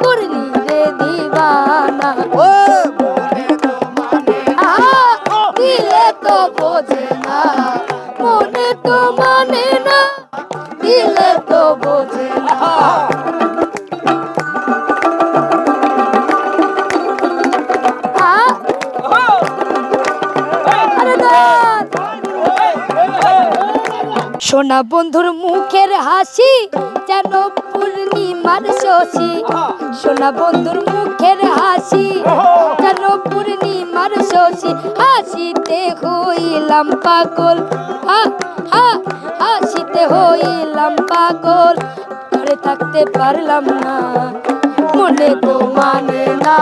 করলি রে দিবানা। ও মনে মানে। আহা, দিলে তো বোঝে না। মনে তো মানে না দিলে তো বোঝে না। আহ, আরে দাঁত। সোনা বন্ধুর মুখের হাসি যেন পূর্ণিমার শশী। সোনা বন্ধুর মুখের হাসি। কেন পূর্ণিমার শশী? হাসিতে হইলাম পাগল। হা হা হাসিতে হইলাম পাগল। ঘরে থাকতে পারলাম না। মনে তো মানে না।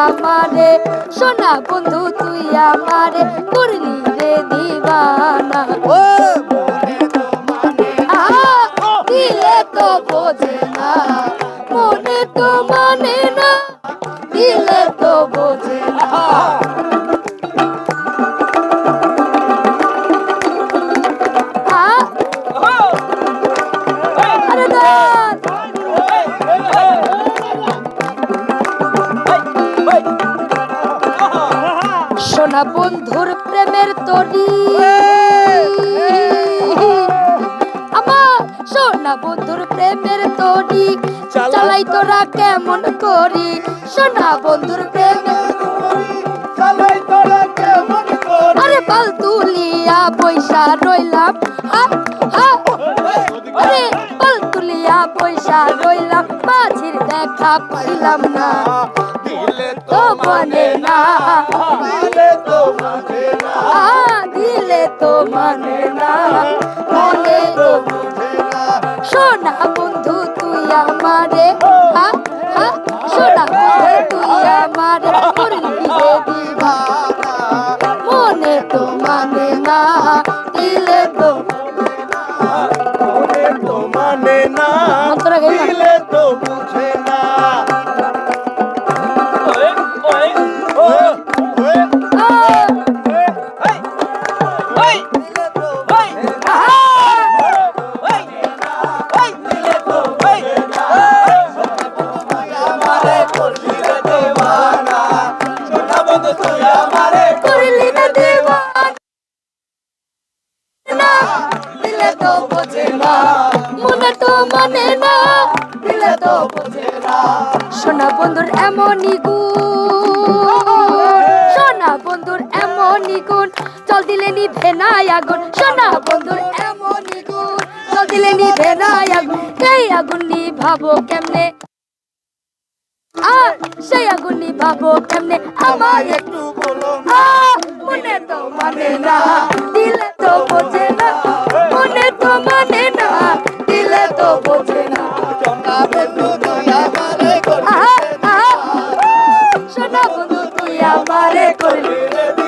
আমারে। সোনা বন্ধু তুই আমারে করলি রে দিবানা। ও মনে আহা, দিলে তো বোঝে না। মনে তো মানে না। দিলে তো বোঝে না। সোনা বন্ধুর প্রেমের তরি। আমার সোনা বন্ধুর প্রেমের তরি। চালাই। তোরা কেমন করি? সোনা বন্ধুর প্রেমের চালাই তোরা কেমন করে? আরে বাল তুলিয়া পয়সা রইলাম। মাঝির দেখা পাইলাম না। দিলে তো মানে না। দিলে তো মানে না। দিলে তো মানে না। মনে তো সোনা বন্ধু তুই আমারে বন্ধু তুই আমারে করলি মনে সোনা বন্ধুর এমনই গুণ। সোনা বন্ধুর এমনই গুণ। চল দিলে নিভে না আগুন। সোনা বন্ধুর এমনই গুণ। চল দিলে নিভে না আগুন। সেই আগুন নিভাবো কেমনে? আ সেই আগুন পাবো কেমনে আমার একটু বলো মনে তো মানে না দিলে তো বোঝে না। মনে তো মানে না দিলে তো বোঝে না। সোনা বন্ধু তুই আমারে করলি সোনা বন্ধু তুই আমারে করলি।